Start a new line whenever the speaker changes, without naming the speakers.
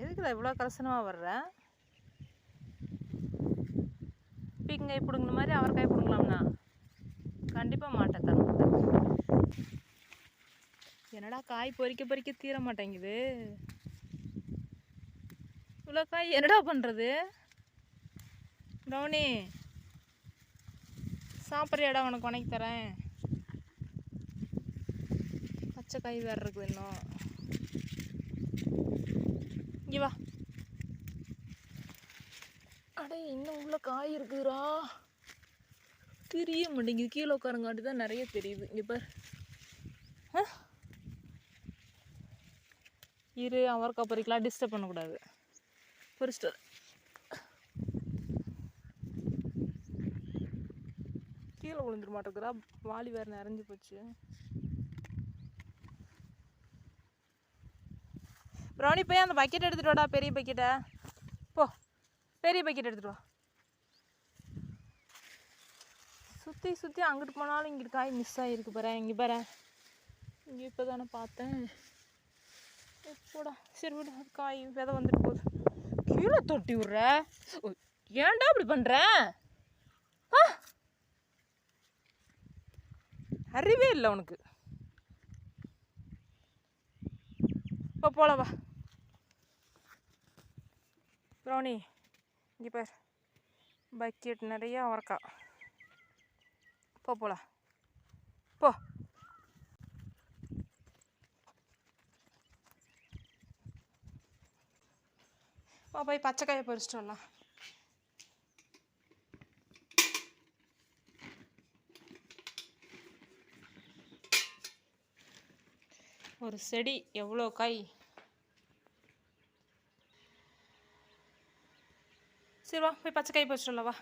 எதுக்குடா இவ்வளோ கலசனமாக வர்ற? பீக்கங்காய் பிடுங்கின மாதிரி அவரைக்காய் பிடுங்கலாம்னா கண்டிப்பாக மாட்டேன் தர மாட்டேன் என்னடா காய் பொறிக்க பொறிக்க தீர மாட்டேங்குது. இவ்வளோ காய் என்னடா பண்ணுறது கவுனி சாப்பிட்றியாடா உனக்கு உனக்கு தரேன். பச்சை காய் வேறு இருக்குது இன்னும். இங்கே வா. அடே இன்னும் உள்ள காய் இருக்குதுரா தெரிய மாட்டேங்குது. கீழே உட்காரங்காட்டி தான் நிறைய தெரியுது. இங்கே பார். ஆ? இரு அவரக்காய் பறிக்கலாம். டிஸ்டர்ப் பண்ணக்கூடாது. பறிச்சிட்டு கீழே விழுந்துட மாட்டேங்கிறா வாலி வேறு நிறைஞ்சு போச்சு. ப்ரௌனி போய் அந்த பக்கெட் எடுத்துகிட்டு வாடா பெரிய பக்கெட்டை போ பெரிய பக்கெட் எடுத்துகிட்டு வா. சுற்றி சுற்றி அங்கிட்டு போனாலும் இங்கிட்டு காய் மிஸ் ஆகிருக்கு பாரு இங்கே பாரு. இங்கே இப்போ தானே பார்த்தேன் போடா சரி விட காய் விதை வந்துட்டு போகுது. கீழே தொட்டி விட்ற? ஏன்டா அப்படி பண்ணுற ஆ? அறிவே இல்லை உனக்கு. இப்போ போகலவா வா இங்கே பார். பக்கெட் நிறையா அவரக்காய் போ போகலாம் போ. வா போய் பச்சைக்காயை பறிச்சிட்டு வரலாம். ஒரு செடி எவ்வளோ காய்? சரி வா போய் பச்சை காய் பறிச்சிட்டு வா.